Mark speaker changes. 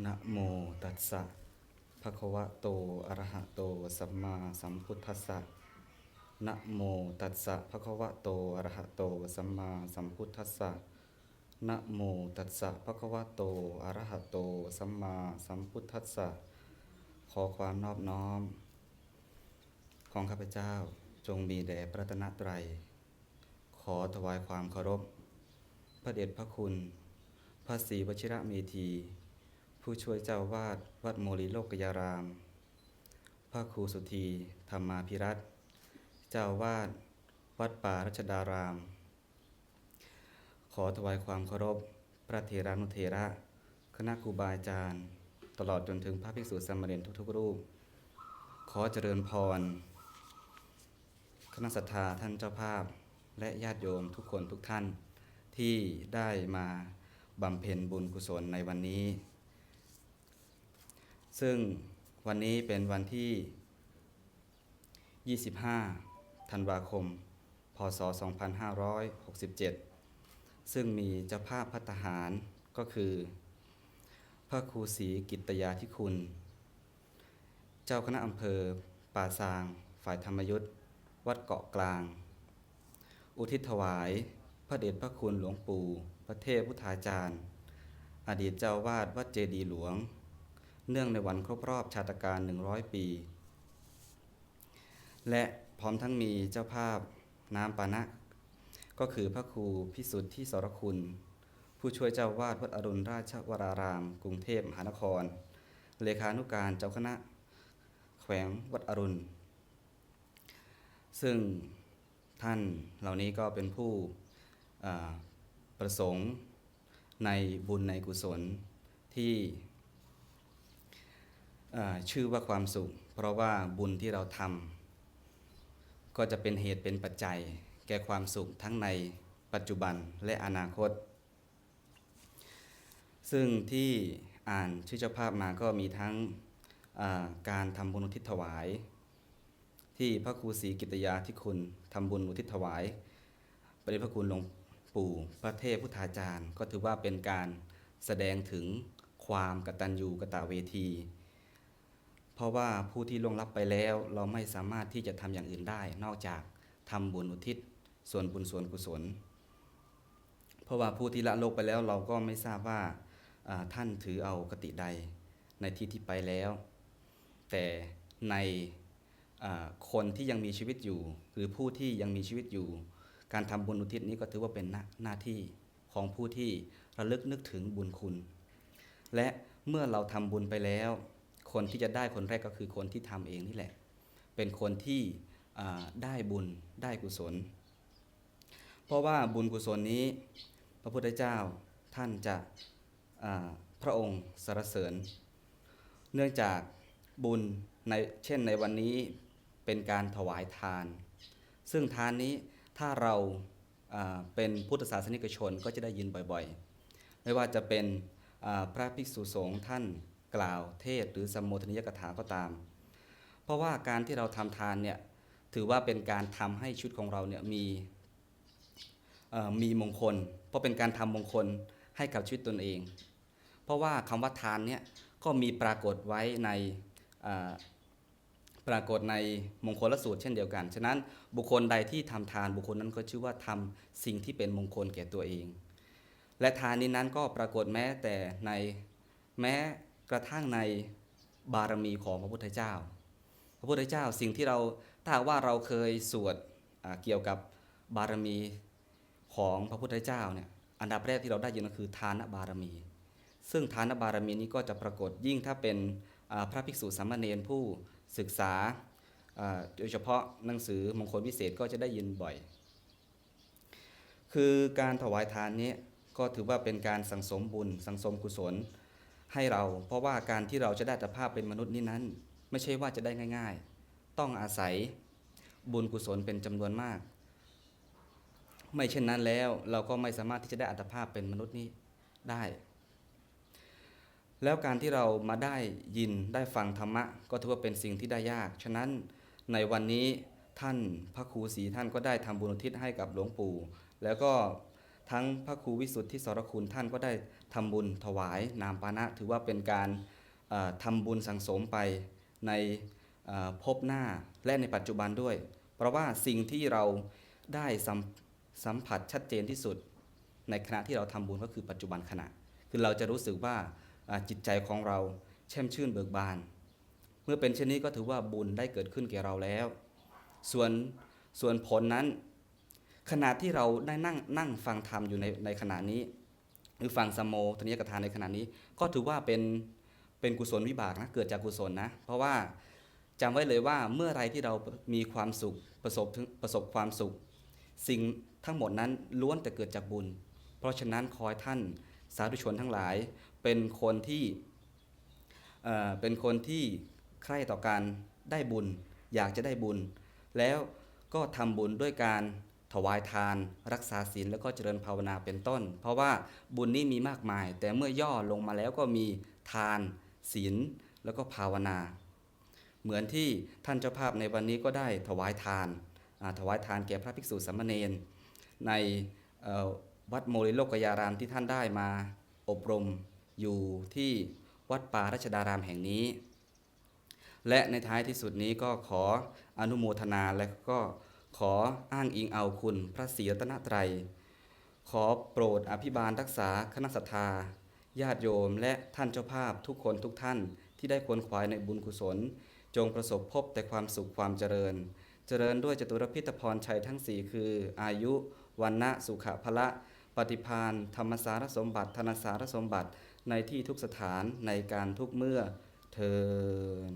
Speaker 1: นะโมตัสสะภะคะวะโต อะระหะโต สัมมาสัมพุทธัสสะนะโมตัสสะภะคะวะโต อะระหะโต สัมมาสัมพุทธัสสะนะโมตัสสะภะคะวะโต อะระหะโต สัมมาสัมพุทธัสสะ ขอความนอบน้อม ของข้าพเจ้าจงมีแด่พระตนตรัยขอถวายความเคารพ พระเดชพระคุณ พระศรีวชิระเมธี ผู้ช่วยเจ้าวาดวัดโมลีโลกยาราม พระครูสุธีธรรมาภิรัตเจ้าวาดวัดป่ารัชดาราม ขอถวายความเคารพ พระเถรานุเถระ คณะครูบาอาจารย์ ตลอดจนถึงพระภิกษุสามเณรทุกๆรูป ขอเจริญพร คณะศรัทธาท่านเจ้าภาพ และญาติโยมทุกคนทุกท่านที่ได้มาบำเพ็ญบุญกุศลในวันนี้ ซึ่งวันนี้เป็นวันที่ 25 ธันวาคม พศ 2567 ซึ่งมีเจ้าภาพพัตหารก็คือ พระครูศรีกิตยาธิคุณ เจ้าคณะอำเภอ ป่าซาง ฝ่ายธรรมยุทธวัดเกาะกลาง อุทิศถวาย พระเดชพระคุณหลวงปู่ พระเทพพุทธาจารย์ อดีตเจ้าวาดวัดเจดีหลวง เนื่องในวันครบรอบชาตการ 100 ปี และพร้อมทั้งมีเจ้าภาพน้ำปานะ ก็คือพระครูพิสุทธิสรคุณ ผู้ช่วยเจ้าวาดวัดอรุณราชวราราม กรุงเทพมหานคร เลขานุการเจ้าคณะ แขวงวัดอรุณ ซึ่งท่านเหล่านี้ก็เป็นผู้ประสงค์ในบุญในกุศลที่ ชื่อว่าความสุข เพราะว่าบุญที่เราทำก็จะเป็นเหตุเป็นปัจจัย แก่ความสุขทั้งในปัจจุบันและอนาคต ซึ่งที่อ่านชื่อเจ้าภาพมาก็มีทั้งการทำบุญอุทิศถวาย ที่พระครูศรีกิตยาที่คุณทำบุญอุทิศถวายประเดชพระคุณหลวงปู่พระเทพพุทธาจารย์ ก็ถือว่าเป็นการแสดงถึงความกตัญญูกตเวที ราะว่าผู้ที่ล่วงลับไปแล้ว เราไม่สามารถที่จะทำอย่างอื่นได้ นอกจากทำบุญอุทิศ ส่วนบุญส่วนกุศล เพราะว่าผู้ที่ละโลกไปแล้วเราก็ไม่ทราบว่าาท่านถือเอากติใดในที่ที่ไปแล้ว แต่ในคนที่ยังมีชีวิตอยู่ หรือผู้ที่ยังมีชีวิตอยู่ การทำบุญอุทิศนี้ก็ถือว่าเป็นหน้าหน้าที่ของผู้ที่ระลึกนึกถึงบุญคุณ และเมื่อเราทำบุญไปแล้ว คนที่จะได้คนแรกก็คือคนที่ทำเองนี่แหละ เป็นคนที่ได้บุญได้กุศล เพราะว่าบุญกุศลนี้ พระพุทธเจ้าท่านจะพระองค์สรรเสริญ เนื่องจากบุญในเช่นในวันนี้เป็นการถวายทาน ซึ่งทานนี้ถ้าเราเป็นพุทธศาสนิกชนก็จะได้ยินบ่อยๆ ไม่ว่าจะเป็นพระภิกษุสงฆ์ท่าน กล่าวเทศหรือสมโภชนิยกถาก็ตาม เพราะว่าการที่เราทำทานเนี่ยถือว่าเป็นการทำให้ชีวิตของเราเนี่ยมีมีมงคล เพราะเป็นการทำมงคลให้กับชีวิตตนเอง เพราะว่าคำว่าทานเนี่ยก็มีปรากฏไว้ในปรากฏในมงคลสูตรเช่นเดียวกัน ฉะนั้นบุคคลใดที่ทำทานบุคคลนั้นก็ชื่อว่าทำสิ่งที่เป็นมงคลแก่ตัวเอง และทานนี้นั้นก็ปรากฏแม้แต่ในแม้ กระทั่งในบารมีของพระพุทธเจ้า พระพุทธเจ้าสิ่งที่เราถ้าว่าเราเคยสวดเกี่ยวกับบารมีของพระพุทธเจ้าเนี่ยอันดับแรกที่เราได้ยินก็คือทานบารมี ซึ่งทานบารมีนี้ก็จะปรากฏยิ่งถ้าเป็นพระภิกษุสามเณรผู้ศึกษาอ่าโดยเฉพาะหนังสือมงคลวิเศษก็จะได้ยินบ่อย คือการถวายทานนี้ก็ถือว่าเป็นการสังสมบุญ สังสมกุศล ให้เรา เพราะว่าการที่เราจะได้อัตภาพเป็นมนุษย์นี้นั้น ไม่ใช่ว่าจะได้ง่าย ๆ ต้องอาศัยบุญกุศลเป็นจำนวนมาก ไม่เช่นนั้นแล้วเราก็ไม่สามารถที่จะได้อัตภาพเป็นมนุษย์นี้ได้ แล้วการที่เรามาได้ยินได้ฟังธรรมะ ก็ถือว่าเป็นสิ่งที่ได้ยาก ฉะนั้นในวันนี้ท่านพระครูศรีท่านก็ได้ทำบุญอุทิศให้กับหลวงปู่ แล้วก็ ทั้งพระครูวิสุทธิสรคุณท่านก็ได้ทำบุญถวายนามปานะ ถือว่าเป็นการเอ่อทำบุญสังสมไปในเอ่อภพหน้าและในปัจจุบันด้วย เพราะว่าสิ่งที่เราได้สัมสัมผัสชัดเจนที่สุด ในขณะที่เราทำบุญก็คือปัจจุบันขณะ คือเราจะรู้สึกว่าอ่าจิตใจของเราแช่มชื่นเบิกบาน เมื่อเป็นเช่นนี้ก็ถือว่าบุญได้เกิดขึ้นแก่เราแล้ว ส่วนส่วนผลนั้น ขณะที่เราได้นั่งนั่งฟังธรรมอยู่ในในขณะนี้ หรือฟังสมโภทนิยกถาในขณะนี้ ก็ถือว่าเป็นเป็นกุศลวิบากนะเกิดจากกุศลนะ เพราะว่าจำไว้เลยว่าเมื่อไรที่เรามีความสุขประสบประสบความสุข สิ่งทั้งหมดนั้นล้วนแต่เกิดจากบุญ เพราะฉะนั้นขอให้ท่านสาธุชนทั้งหลาย เป็นคนที่เอ่อเป็นคนที่ใคร่ต่อการได้บุญ อยากจะได้บุญ แล้วก็ทำบุญด้วยการ ถวายทาน รักษาศีลแล้วก็เจริญภาวนาเป็นต้น เพราะว่าบุญนี้มีมากมาย แต่เมื่อย่อลงมาแล้วก็มีทาน ศีลแล้วก็ภาวนา เหมือนที่ท่านเจ้าภาพในวันนี้ก็ได้ถวายทานถวายทานแก่พระภิกษุสามเณรในวัดโมริโลกยารามที่ท่านได้มาอบรมอยู่ที่วัดป่ารัชดารามแห่งนี้ และในท้ายที่สุดนี้ก็ขออนุโมทนาและก็ ขออ้างอิงเอาคุณพระศรีรัตนตรัย ขอโปรดอภิบาลรักษาคณะสัตยาญาติโยมและท่านเจ้าภาพทุกคนทุกท่านที่ได้ควรขวายในบุญกุศล จงประสบพบแต่ความสุขความเจริญ เจริญด้วยจตุรพิธพรชัยทั้งสี่คือ อายุวันนะสุขภละปฏิพานธรรมสารสมบัติธนสารสมบัติในที่ทุกสถานในการทุกเมื่อเทิน